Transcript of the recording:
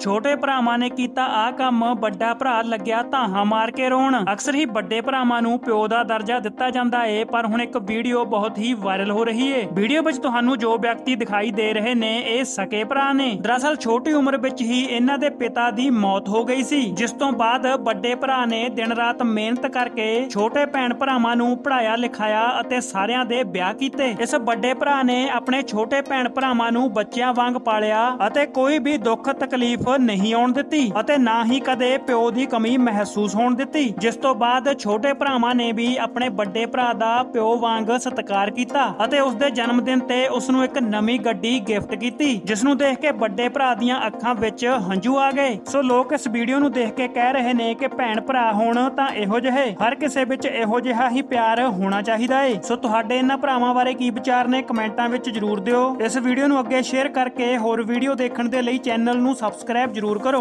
ਛੋਟੇ ਭਰਾਵਾਂ ਨੇ ਕੀਤਾ ਆ ਕੰਮ, ਵੱਡਾ ਭਰਾ ਲੱਗਿਆ ਧਾਹਾਂ ਮਾਰ ਕੇ ਰੋਣ। ਅਕਸਰ ਹੀ ਵੱਡੇ ਭਰਾਵਾਂ ਨੂੰ ਪਿਓ ਦਾ ਦਰਜਾ ਦਿੱਤਾ ਜਾਂਦਾ ਏ, ਪਰ ਹੁਣ ਇੱਕ ਵੀਡੀਓ ਬਹੁਤ ਹੀ ਵਾਇਰਲ ਹੋ ਰਹੀ ਏ। ਵੀਡੀਓ ਵਿੱਚ ਤੁਹਾਨੂੰ ਜੋ ਵਿਅਕਤੀ ਦਿਖਾਈ ਦੇ ਰਹੇ ਨੇ, ਇਹ ਸਕੇ ਭਰਾ ਨੇ। ਦਰਅਸਲ ਛੋਟੀ ਉਮਰ ਵਿੱਚ ਹੀ ਇਹਨਾਂ ਦੇ ਪਿਤਾ ਦੀ ਮੌਤ ਹੋ ਗਈ ਸੀ, ਜਿਸ ਤੋਂ ਬਾਅਦ ਵੱਡੇ ਭਰਾ ਨੇ ਦਿਨ ਰਾਤ ਮਿਹਨਤ ਕਰਕੇ ਛੋਟੇ ਭੈਣ ਭਰਾਵਾਂ ਨੂੰ ਪੜਾਇਆ ਲਿਖਾਇਆ ਅਤੇ ਸਾਰਿਆਂ ਦੇ ਵਿਆਹ ਕੀਤੇ। ਇਸ ਵੱਡੇ ਭਰਾ ਨੇ ਆਪਣੇ ਛੋਟੇ ਭੈਣ ਭਰਾਵਾਂ ਨੂੰ ਬੱਚਿਆਂ ਵਾਂਗ ਪਾਲਿਆ ਅਤੇ ਕੋਈ ਵੀ ਦੁੱਖ ਤਕਲੀਫ ਨਹੀਂ ਆਉਣ ਦਿੱਤੀ ਅਤੇ ਨਾ ਹੀ ਕਦੇ ਪਿਓ ਦੀ ਕਮੀ ਮਹਿਸੂਸ ਹੋਣ ਦਿੱਤੀ, ਜਿਸ ਤੋਂ ਬਾਅਦ ਛੋਟੇ ਭਰਾਵਾਂ ਨੇ ਵੀ ਆਪਣੇ ਵੱਡੇ ਭਰਾ ਦਾ ਪਿਓ ਵਾਂਗ ਸਤਿਕਾਰ ਕੀਤਾ ਅਤੇ ਉਸ ਦੇ ਜਨਮ ਦਿਨ ਤੇ ਉਸ ਨੂੰ ਇੱਕ ਨਵੀਂ ਗੱਡੀ ਗਿਫਟ ਕੀਤੀ ਜਿਸ ਨੂੰ ਦੇਖ ਕੇ ਵੱਡੇ ਭਰਾ ਦੀਆਂ ਅੱਖਾਂ ਵਿੱਚ ਹੰਝੂ ਆ ਗਏ। ਸੋ ਲੋਕ ਇਸ ਵੀਡੀਓ ਨੂੰ ਦੇਖ ਕੇ ਕਹਿ ਰਹੇ ਨੇ ਕਿ ਭੈਣ ਭਰਾ ਹੋਣ ਤਾਂ ਇਹੋ ਜਿਹੇ, ਹਰ ਕਿਸੇ ਵਿੱਚ ਇਹੋ ਜਿਹਾ ਹੀ ਪਿਆਰ ਹੋਣਾ ਚਾਹੀਦਾ ਏ। ਸੋ ਤੁਹਾਡੇ ਇਹਨਾਂ ਭਰਾਵਾਂ ਬਾਰੇ ਕੀ ਵਿਚਾਰ ਨੇ ਕਮੈਂਟਾਂ ਵਿੱਚ ਜਰੂਰ ਦਿਓ। ਇਸ ਵੀਡੀਓ ਨੂੰ ਅੱਗੇ ਸ਼ੇਅਰ ਕਰਕੇ ਹੋਰ ਵੀਡੀਓ ਦੇਖਣ ਦੇ ਲਈ ਚੈਨਲ ਨੂੰ ਸਬਸਕ੍ਰਾਈਬ ਜਰੂਰ ਕਰੋ।